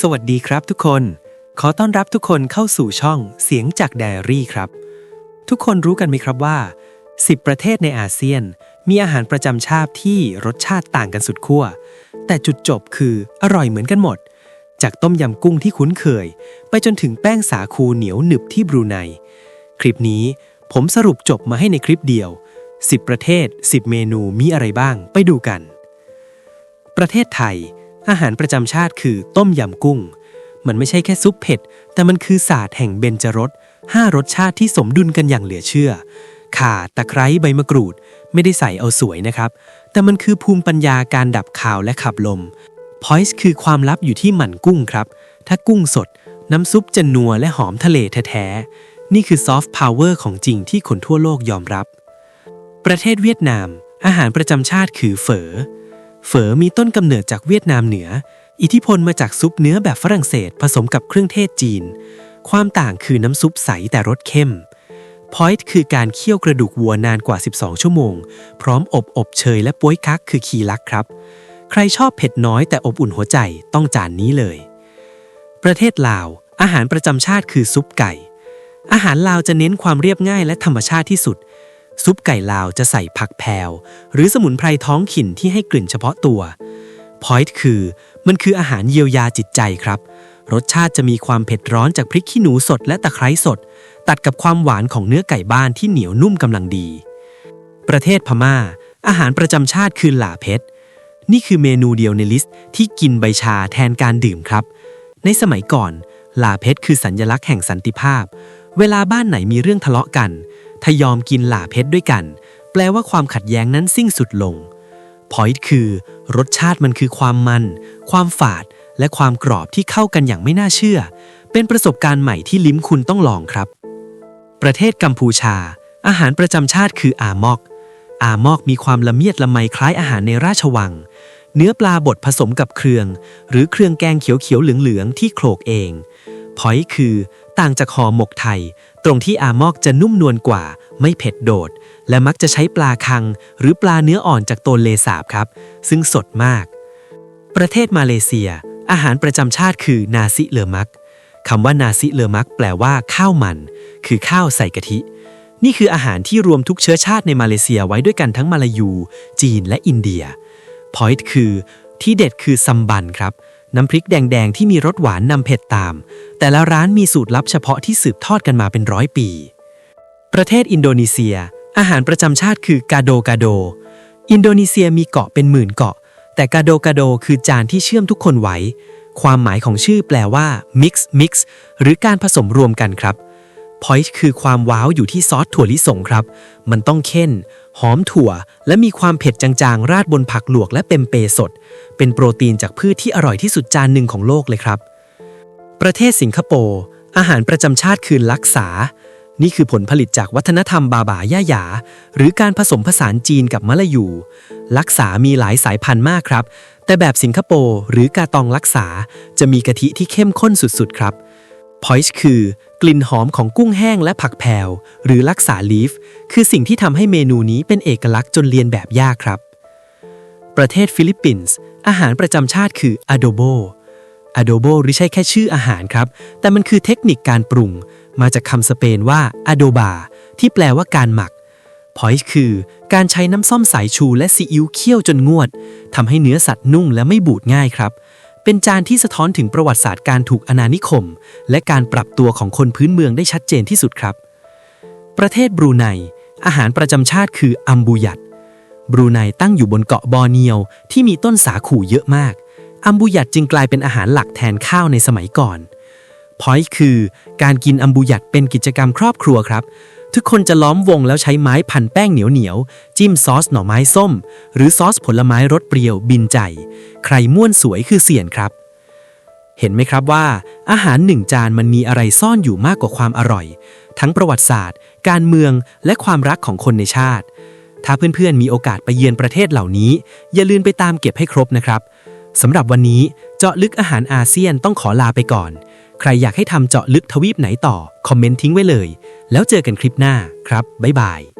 สวัสดีครับทุกคน ขอต้อนรับทุกคนเข้าสู่ช่องเสียงจากไดอารี่ครับ ทุกคนรู้กันไหมครับว่า 10 ประเทศในอาเซียน มีอาหารประจำชาติที่รสชาติต่างกันสุดขั้ว แต่จุดจบคืออร่อยเหมือนกันหมด จากต้มยำกุ้งที่คุ้นเคย ไปจนถึงแป้งสาคูเหนียวหนึบที่บรูไน คลิปนี้ผมสรุปจบมาให้ในคลิปเดียว 10 ประเทศ 10 เมนูมีอะไรบ้างไปดูกัน ประเทศไทย อาหารประจำชาติคือต้มยำกุ้ง มันไม่ใช่แค่ซุปเผ็ด แต่มันคือศาสตร์แห่งเบญจรสห้ารสชาติที่สมดุลกันอย่างเหลือเชื่อ ข่าตะไคร้ใบมะกรูด ไม่ได้ใส่เอาสวยนะครับ แต่มันคือภูมิปัญญาการดับข่าวและขับลมพอยส์คือความลับอยู่ที่หมั่นกุ้งครับ ถ้ากุ้งสด น้ำซุปจะนัวและหอมทะเลแท้ๆ นี่คือซอฟต์พาวเวอร์ของจริงที่คนทั่วโลกยอมรับ ประเทศเวียดนาม อาหารประจำชาติคือเฝอ เฝอมีต้นกำเนิดจากเวียดนามเหนือ อิทธิพลมาจากซุปเนื้อแบบฝรั่งเศสผสมกับเครื่องเทศจีน ความต่างคือน้ำซุปใสแต่รสเข้มพอยต์คือการเคี่ยวกระดูกวัวนานกว่า 12 ชั่วโมง พร้อมอบอบเชยและป้วยกักคือคีลักครับ ใครชอบเผ็ดน้อยแต่อบอุ่นหัวใจต้องจานนี้เลย ประเทศลาว อาหารประจำชาติคือซุปไก่ อาหารลาวจะเน้นความเรียบง่ายและธรรมชาติที่สุด ซุปไก่ลาวจะใส่ผักแพรวหรือสมุนไพรท้องถิ่นที่ให้กลิ่นเฉพาะตัวพอยต์คือ มันคืออาหารเยียวยาจิตใจครับ รสชาติจะมีความเผ็ดร้อนจากพริกขี้หนูสดและตะไคร้สด ตัดกับความหวานของเนื้อไก่บ้านที่เหนียวนุ่มกำลังดี ประเทศพม่า อาหารประจำชาติคือหล่าเพชรนี่คือเมนูเดียวในลิสต์ที่กินใบชาแทนการดื่มครับ ในสมัยก่อน ลาเพชรคือสัญลักษณ์แห่งสันติภาพ เวลาบ้านไหนมีเรื่องทะเลาะกัน ถ้ายอมกินหลาเพชรด้วยกัน แปลว่าความขัดแย้งนั้นสิ้นสุดลงพอยต์คือ รสชาติมันคือความมัน ความฝาด และความกรอบที่เข้ากันอย่างไม่น่าเชื่อ เป็นประสบการณ์ใหม่ที่ลิ้มคุณต้องลองครับ ประเทศกัมพูชา อาหารประจำชาติคืออามอก อามอกมีความละเมียดละไมคล้ายอาหารในราชวัง เนื้อปลาบดผสมกับเครื่อง หรือเครื่องแกงเขียวๆเหลืองๆที่โขลกเองพอยต์คือ ต่างจากห่อหมกไทย ตรงที่อามอกจะนุ่มนวลกว่า ไม่เผ็ดโดด และมักจะใช้ปลาคัง หรือปลาเนื้ออ่อนจากโตนเลสาบครับ ซึ่งสดมาก ประเทศมาเลเซีย อาหารประจำชาติคือนาซิเลอมักคำว่านาซิเลอมักแปลว่าข้าวมัน คือข้าวใส่กะทิ นี่คืออาหารที่รวมทุกเชื้อชาติในมาเลเซียไว้ด้วยกันทั้งมาลายู จีนและอินเดียพอยต์คือ ที่เด็ดคือซัมบันครับ น้ำพริกแดงๆที่มีรสหวานนำเผ็ดตาม แต่ละร้านมีสูตรลับเฉพาะที่สืบทอดกันมาเป็นร้อยปี ประเทศอินโดนีเซีย อาหารประจำชาติคือกาโดกาโด อินโดนีเซียมีเกาะเป็นหมื่นเกาะ แต่กาโดกาโดคือจานที่เชื่อมทุกคนไว้ ความหมายของชื่อแปลว่า mix mix หรือการผสมรวมกันครับ พอยต์คือความว้าวอยู่ที่ซอสถั่วลิสงครับ มันต้องเข้น หอมถั่ว และมีความเผ็ดจางๆ ราดบนผักลวกและเปมเปสด เป็นโปรตีนจากพืชที่อร่อยที่สุดจานหนึ่งของโลกเลยครับ ประเทศสิงคโปร์อาหารประจำชาติคือลักษา นี่คือผลผลิตจากวัฒนธรรมบาบาย่าหยา หรือการผสมผสานจีนกับมะละยู ลักษามีหลายสายพันธุ์มากครับ แต่แบบสิงคโปร์หรือกาตองลักษาจะมีกะทิที่เข้มข้นสุดๆครับพอยส์คือ ลิ่นหอมของกุ้งแห้งและผักแพรวหรือลักษาลีฟ คือสิ่งที่ทำให้เมนูนี้เป็นเอกลักษณ์จนเรียนแบบยากครับ ประเทศฟิลิปปินส์อาหารประจำชาติคือ adobo adobo หรือใช่แค่ชื่ออาหารครับ แต่มันคือเทคนิคการปรุง มาจากคำสเปนว่า adoba ที่แปลว่าการหมักพอยคือการใช้น้ำส้มสายชูและซีอิ๊วเคี่ยวจนงวดทำให้เนื้อสัตว์นุ่มและไม่บูดง่ายครับ เป็นจานที่สะท้อนถึงประวัติศาสตร์การถูกอาณานิคม และการปรับตัวของคนพื้นเมืองได้ชัดเจนที่สุดครับ ประเทศบรูไน อาหารประจำชาติคืออัมบูยัดบรูไนตั้งอยู่บนเกาะบอร์เนียวที่มีต้นสาคูเยอะมาก อัมบูยัดจึงกลายเป็นอาหารหลักแทนข้าวในสมัยก่อนพอยคือการกินอัมบูยัดเป็นกิจกรรมครอบครัวครับ ทุกคนจะล้อมวงแล้วใช้ไม้พันแป้งเหนียวๆจิ้มซอสหน่อไม้ส้ม หรือซอสผลไม้รสเปรี้ยวบินใจ ใครม่วนสวยคือเสียนครับ เห็นไหมครับว่า อาหารหนึ่งจานมันมีอะไรซ่อนอยู่มากกว่าความอร่อย ทั้งประวัติศาสตร์ การเมืองและความรักของคนในชาติ ถ้าเพื่อนๆมีโอกาสไปเยือนประเทศเหล่านี้ อย่าลืมไปตามเก็บให้ครบนะครับสำหรับวันนี้เจาะลึกอาหารอาเซียนต้องขอลาไปก่อน ใครอยากให้ทำเจาะลึกทวีปไหนต่อ คอมเมนต์ทิ้งไว้เลย แล้วเจอกันคลิปหน้าครับ บ๊ายบาย